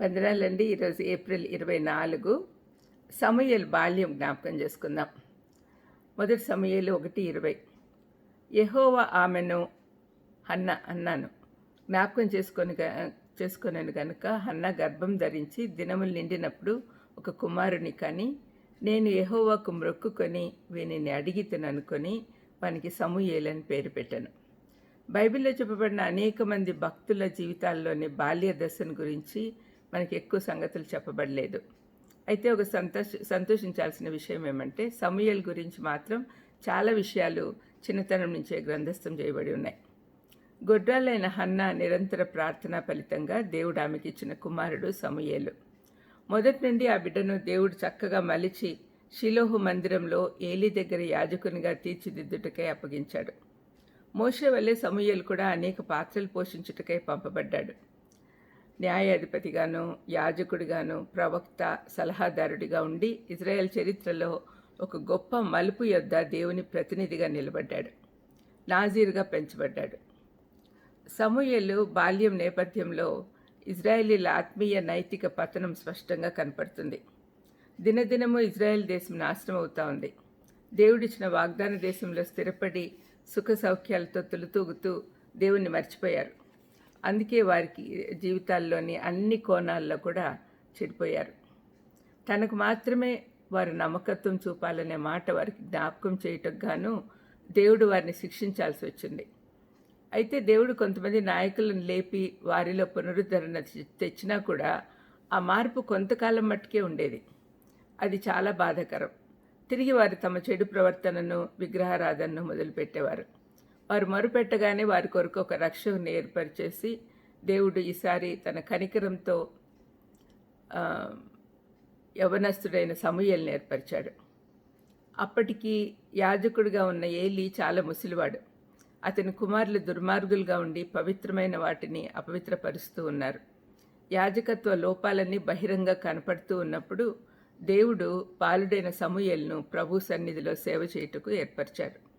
వందనాలండి. ఈరోజు ఏప్రిల్ ఇరవై నాలుగు. సమయలు బాల్యం జ్ఞాపకం చేసుకుందాం. మొదటి సమయలు ఒకటి ఇరవై. యహోవ ఆమెను హన్న అన్నాను. జ్ఞాపకం చేసుకొని చేసుకున్నాను కనుక హన్న గర్భం ధరించి దినములు నిండినప్పుడు ఒక కుమారుని కానీ నేను యహోవాకు మ్రొక్కుకొని వీనిని అడిగితేననుకొని వానికి సమూయేలని పేరు పెట్టాను. బైబిల్లో చెప్పబడిన అనేక మంది భక్తుల జీవితాల్లోని బాల్య దశను గురించి మనకి ఎక్కువ సంగతులు చెప్పబడలేదు. అయితే ఒక సంతోష సంతోషించాల్సిన విషయం ఏమంటే సమూయల్ గురించి మాత్రం చాలా విషయాలు చిన్నతనం నుంచే గ్రంథస్థం చేయబడి ఉన్నాయి. గొడ్రాలైన హన్న నిరంతర ప్రార్థన ఫలితంగా దేవుడు ఆమెకి ఇచ్చిన కుమారుడు సమూయేలు మొదటి నుండి ఆ బిడ్డను దేవుడు చక్కగా మలిచి షిలోహు మందిరంలో ఏలి దగ్గర యాజకునిగా తీర్చిదిద్దుటకై అప్పగించాడు. మోషే వల్లే సమూయలు కూడా అనేక పాత్రలు పోషించుటకై పంపబడ్డాడు. న్యాయాధిపతిగాను యాజకుడిగాను ప్రవక్త సలహాదారుడిగా ఉండి ఇజ్రాయెల్ చరిత్రలో ఒక గొప్ప మలుపు యొద్ద దేవుని ప్రతినిధిగా నిలబడ్డాడు. నాజీరుగా పెంచబడ్డాడు. సమూయలు బాల్యం నేపథ్యంలో ఇజ్రాయేలీల ఆత్మీయ నైతిక పతనం స్పష్టంగా కనపడుతుంది. దినదినము ఇజ్రాయెల్ దేశం నాశనం అవుతా ఉంది. దేవుడిచ్చిన వాగ్దాన దేశంలో స్థిరపడి సుఖ సౌఖ్యాలతో తులుతూగుతూ దేవుణ్ణి మర్చిపోయారు. అందుకే వారికి జీవితాల్లోని అన్ని కోణాల్లో కూడా చెడిపోయారు. తనకు మాత్రమే వారు నమ్మకత్వం చూపాలనే మాట వారికి జ్ఞాపకం చేయటం గాను దేవుడు వారిని శిక్షించాల్సి వచ్చింది. అయితే దేవుడు కొంతమంది నాయకులను లేపి వారిలో పునరుద్ధరణ తెచ్చినా కూడా ఆ మార్పు కొంతకాలం మట్టుకే ఉండేది. అది చాలా బాధాకరం. తిరిగి వారు తమ చెడు ప్రవర్తనను విగ్రహారాధనను మొదలుపెట్టేవారు. వారు మరుపెట్టగానే వారి కొరకు ఒక రక్షకుని ఏర్పరిచేసి దేవుడు ఈసారి తన కనికరంతో యవనస్తుడైన సమూయల్ని ఏర్పరిచాడు. అప్పటికి యాజకుడిగా ఉన్న ఏలి చాలా ముసలివాడు. అతని కుమారులు దుర్మార్గులుగా ఉండి పవిత్రమైన వాటిని అపవిత్రపరుస్తూ ఉన్నారు. యాజకత్వ లోపాలన్నీ బహిరంగ కనపడుతూ ఉన్నప్పుడు దేవుడు పాలుడైన సమూయల్ను ప్రభు సన్నిధిలో సేవ చేయుటకు ఏర్పరిచారు.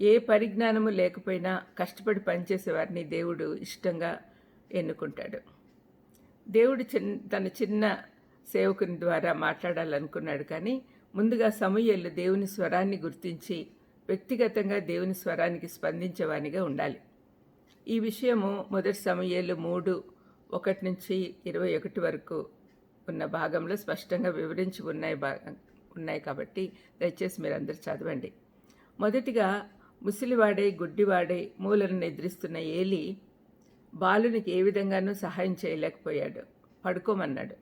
ఏ పరిజ్ఞానము లేకపోయినా కష్టపడి పనిచేసేవారిని దేవుడు ఇష్టంగా ఎన్నుకుంటాడు. దేవుడు చిన్న తన చిన్న సేవకుని ద్వారా మాట్లాడాలనుకున్నాడు కానీ ముందుగా సమూహలు దేవుని స్వరాన్ని గుర్తించి వ్యక్తిగతంగా దేవుని స్వరానికి స్పందించేవానిగా ఉండాలి. ఈ విషయము మొదటి సమయాలు మూడు ఒకటి నుంచి ఇరవై ఒకటి వరకు ఉన్న భాగంలో స్పష్టంగా వివరించి ఉన్నాయి ఉన్నాయి కాబట్టి దయచేసి మీరు అందరు చదవండి. మొదటిగా ముసలివాడై గుడ్డివాడై మూలను నిద్రిస్తున్న ఏలి బాలునికి ఏ విధంగానూ సహాయం చేయలేకపోయాడు. పడుకోమన్నాడు.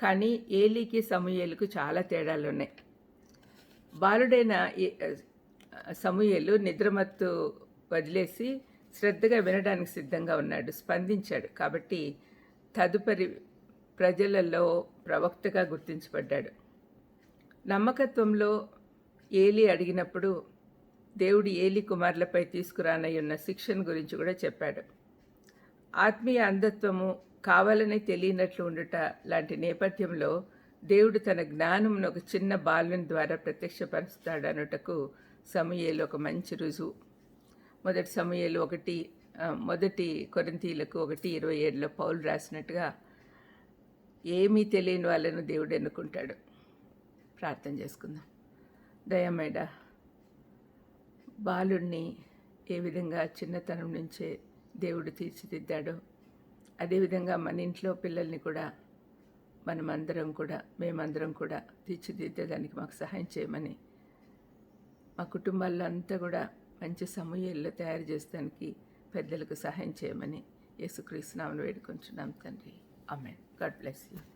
కానీ ఏలీకి సమూయేలుకు చాలా తేడాలు ఉన్నాయి బాలుడైన సమూయేలు నిద్రమత్తు వదిలేసి శ్రద్ధగా వినడానికి సిద్ధంగా ఉన్నాడు. స్పందించాడు. కాబట్టి తదుపరి ప్రజలలో ప్రవక్తగా గుర్తించబడ్డాడు. నమ్మకత్వంలో ఏలి అడిగినప్పుడు దేవుడు ఏలి కుమారులపై తీసుకురానయ్యున్న శిక్షణ గురించి కూడా చెప్పాడు. ఆత్మీయ అంధత్వము కావాలని తెలియనట్లు ఉండుట లాంటి నేపథ్యంలో దేవుడు తన జ్ఞానమును ఒక చిన్న బాలుని ద్వారా ప్రత్యక్షపరుస్తాడనుటకు సమయలు ఒక మంచి రుజువు. మొదటి సమయలు ఒకటి మొదటి కొరంతీలకు ఒకటి ఇరవై ఏడులో పౌలు రాసినట్టుగా ఏమీ తెలియని వాళ్ళను దేవుడు ఎన్నుకుంటాడు. ప్రార్థన చేసుకుందాం. దయమేడా బాలుణ్ణి ఏ విధంగా చిన్నతనం నుంచే దేవుడు తీర్చిదిద్దాడో అదేవిధంగా మన ఇంట్లో పిల్లల్ని కూడా మనమందరం కూడా మేమందరం కూడా తీర్చిదిద్దేదానికి మాకు సహాయం చేయమని మా కుటుంబాల్లో అంతా కూడా మంచి సమూహాల్లో తయారు చేస్తానికి పెద్దలకు సహాయం చేయమని యేసుక్రీస్తునామను వేడుకొంచున్నాం తండ్రి. Amen God bless you.